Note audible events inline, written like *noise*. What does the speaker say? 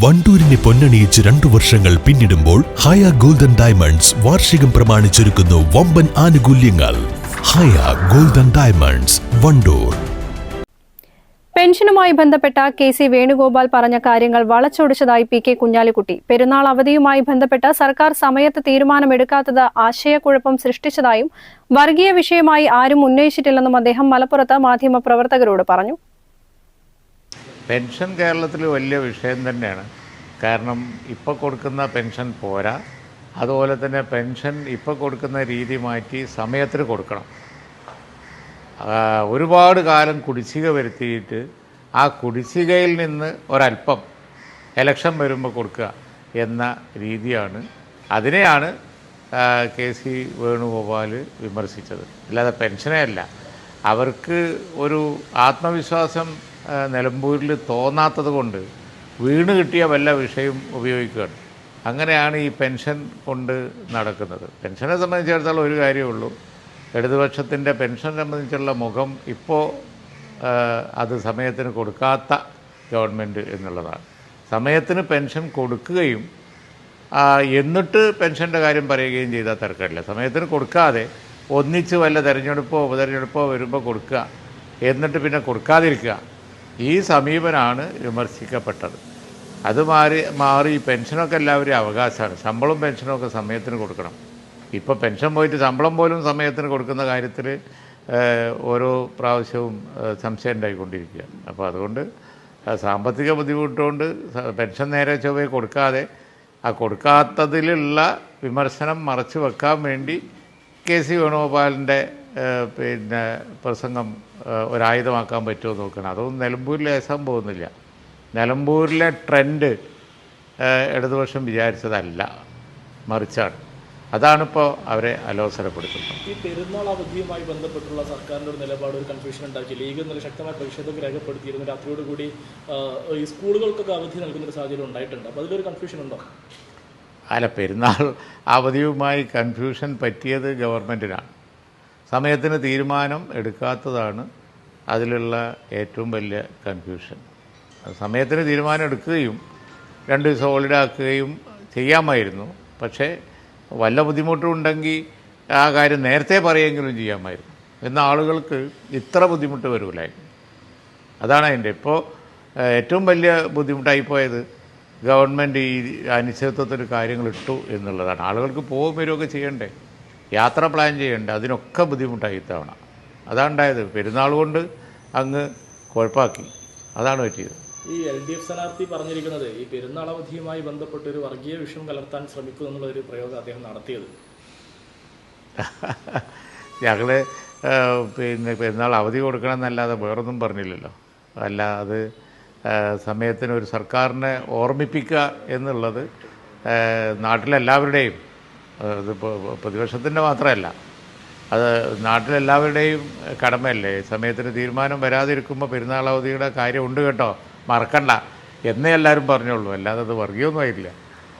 വണ്ടൂരിനെ പൊന്നണിയിച്ച് രണ്ടു വർഷങ്ങൾ പിന്നിടുമ്പോൾ ഹയ ഗോൾഡൻ ഡയമണ്ട്സ് വാർഷികം പ്രമാണിച്ചൊരുക്കുന്നു വമ്പൻ ആനുകൂല്യങ്ങൾ. Haya golden diamonds Wandoor. പെൻഷനുമായി ബന്ധപ്പെട്ട കെ സി വേണുഗോപാൽ പറഞ്ഞ കാര്യങ്ങൾ വളച്ചൊടിച്ചതായി പി കെ കുഞ്ഞാലിക്കുട്ടി. പെരുന്നാൾ അവധിയുമായി ബന്ധപ്പെട്ട് സർക്കാർ സമയത്ത് തീരുമാനമെടുക്കാത്തത് ആശയക്കുഴപ്പം സൃഷ്ടിച്ചതായും വർഗീയ വിഷയമായി ആരും ഉന്നയിച്ചിട്ടില്ലെന്നും അദ്ദേഹം മലപ്പുറത്ത് മാധ്യമപ്രവർത്തകരോട് പറഞ്ഞു. പെൻഷൻ കേരളത്തിൽ വലിയ വിഷയം തന്നെയാണ്. കാരണം ഇപ്പോൾ കൊടുക്കുന്ന പെൻഷൻ പോരാ. അതുപോലെ തന്നെ പെൻഷൻ ഇപ്പോൾ കൊടുക്കുന്ന രീതി മാറ്റി സമയത്തിന് കൊടുക്കണം. ഒരുപാട് കാലം കുടിശ്ശിക വരുത്തിയിട്ട് ആ കുടിശ്ശികയിൽ നിന്ന് ഒരല്പം എലക്ഷൻ വരുമ്പോൾ കൊടുക്കുക എന്ന രീതിയാണ്. അതിനെയാണ് കെ സി വേണുഗോപാൽ വിമർശിച്ചത്. അല്ലാതെ പെൻഷനേ അല്ല. അവർക്ക് ഒരു ആത്മവിശ്വാസം നിലമ്പൂരിൽ തോന്നാത്തത് കൊണ്ട് വീണ് കിട്ടിയ വല്ല വിഷയം ഉപയോഗിക്കുകയാണ്. അങ്ങനെയാണ് ഈ പെൻഷൻ കൊണ്ട് നടക്കുന്നത്. പെൻഷനെ സംബന്ധിച്ചിടത്തോളം ഒരു കാര്യമേ ഉള്ളൂ. ഇടതുപക്ഷത്തിന്റെ പെൻഷൻ സംബന്ധിച്ചുള്ള മുഖം ഇപ്പോൾ അത് സമയത്തിന് കൊടുക്കാത്ത ഗവൺമെന്റ് എന്നുള്ളതാണ്. സമയത്തിന് പെൻഷൻ കൊടുക്കുകയും എന്നിട്ട് പെൻഷന്റെ കാര്യം പറയുകയും ചെയ്താൽ തിരക്കില്ല സമയത്തിന് കൊടുക്കാതെ ഒന്നിച്ച് വല്ല തെരഞ്ഞെടുപ്പോ ഉപതെരഞ്ഞെടുപ്പോ വരുമ്പോൾ കൊടുക്കുക. എന്നിട്ട് പിന്നെ കൊടുക്കാതിരിക്കുക. ഈ സമീപനാണ് വിമർശിക്കപ്പെട്ടത്. അത് മാറി മാറി പെൻഷനൊക്കെ എല്ലാവരും അവകാശമാണ്. ശമ്പളവും പെൻഷനും ഒക്കെ സമയത്തിന് കൊടുക്കണം. ഇപ്പോൾ പെൻഷൻ പോയിട്ട് ശമ്പളം പോലും സമയത്തിന് കൊടുക്കുന്ന കാര്യത്തിൽ ഓരോ പ്രാവശ്യവും സംശയം ഉണ്ടായിക്കൊണ്ടിരിക്കുക. അപ്പോൾ അതുകൊണ്ട് സാമ്പത്തിക ബുദ്ധിമുട്ടുകൊണ്ട് പെൻഷൻ നേരെ ചൊവ്വയെ കൊടുക്കാതെ ആ കൊടുക്കാത്തതിലുള്ള വിമർശനം മറച്ചു വെക്കാൻ വേണ്ടി കെ സി വേണുഗോപാലിന്റെ പിന്നെ പ്രസംഗം ഒരായുധമാക്കാൻ പറ്റുമോ നോക്കണം. അതൊന്നും നിലമ്പൂരിൽ ഏസാൻ പോകുന്നില്ല. നിലമ്പൂരിലെ ട്രെൻഡ് ഇടതുപക്ഷം വിചാരിച്ചതല്ല. മറിച്ചാണ്. അതാണിപ്പോൾ അവരെ അലോസരപ്പെടുത്തുന്നത്. ഈ പെരുന്നാൾ അവധിയുമായി ബന്ധപ്പെട്ടുള്ള സർക്കാരിന്റെ ഒരു നിലപാട് ഒരു കൺഫ്യൂഷൻ ഉണ്ടാക്കി. ലീഗ് നല്ല ശക്തമായ പ്രതിഷേധം രേഖപ്പെടുത്തിയിരുന്നു. രാത്രിയോടുകൂടി കൂടി ഈ സ്കൂളുകൾക്കൊക്കെ അവധി നൽകുന്ന ഒരു സാഹചര്യം ഉണ്ടായിട്ടുണ്ട്. അപ്പോൾ അതിലൊരു കൺഫ്യൂഷൻ ഉണ്ടോ? അല്ല പെരുന്നാൾ അവധിയുമായി കൺഫ്യൂഷൻ പറ്റിയത് ഗവൺമെന്റിനാണ് സമയത്തിന് തീരുമാനം എടുക്കാത്തതാണ് അതിലുള്ള ഏറ്റവും വലിയ കൺഫ്യൂഷൻ സമയത്തിന് തീരുമാനം എടുക്കുകയും രണ്ട് ദിവസം ഹോളിഡേ ആക്കുകയും ചെയ്യാമായിരുന്നു. പക്ഷേ വല്ല ബുദ്ധിമുട്ടും ഉണ്ടെങ്കിൽ ആ കാര്യം നേരത്തെ പറയുമെങ്കിലും ചെയ്യാമായിരുന്നു. എന്ന ആളുകൾക്ക് ഇത്ര ബുദ്ധിമുട്ട് വരില്ലായിരുന്നു അതാണ് അതിന്റെ. ഇപ്പോൾ ഏറ്റവും വലിയ ബുദ്ധിമുട്ടായിപ്പോയത് ഗവൺമെന്റ് ഈ അനിശ്ചിതത്വത്തിൽ കാര്യങ്ങൾ ഇട്ടു എന്നുള്ളതാണ്. ആളുകൾക്ക് പോകും വരുമൊക്കെ ചെയ്യണ്ടേ? യാത്ര പ്ലാൻ ചെയ്യേണ്ട. അതിനൊക്കെ ബുദ്ധിമുട്ടായി ഇത്തവണ. അതാണ് ഉണ്ടായത് പെരുന്നാൾ കൊണ്ട് അങ്ങ് കുഴപ്പാക്കി. അതാണ് പറ്റിയത്. ഈ എൽ ഡി എഫ് സ്ഥാനാർത്ഥി പറഞ്ഞിരിക്കുന്നത് ഈ പെരുന്നാൾ അവധിയുമായി ബന്ധപ്പെട്ട് ഒരു വർഗീയ വിഷയം കലർത്താൻ ശ്രമിക്കും എന്നുള്ള ഒരു പ്രയോഗം അദ്ദേഹം നടത്തിയത്. *laughs* ഞങ്ങൾ പിന്നെ പെരുന്നാൾ അവധി കൊടുക്കണം എന്നല്ലാതെ വേറൊന്നും പറഞ്ഞില്ലല്ലോ. അല്ല അത് സമയത്തിന് ഒരു സർക്കാരിനെ ഓർമ്മിപ്പിക്കുക എന്നുള്ളത് നാട്ടിലെല്ലാവരുടെയും ഇതിപ്പോൾ പ്രതിപക്ഷത്തിന്റെ മാത്രമല്ല. അത് നാട്ടിലെല്ലാവരുടെയും കടമയല്ലേ? സമയത്തിന് തീരുമാനം വരാതിരിക്കുമ്പോൾ പെരുന്നാൾ അവധിയുടെ കാര്യമുണ്ട് കേട്ടോ. മറക്കണ്ട. എന്നേ എല്ലാവരും പറഞ്ഞോളൂ അല്ലാതെ അത് വർഗീയമൊന്നും ആയില്ല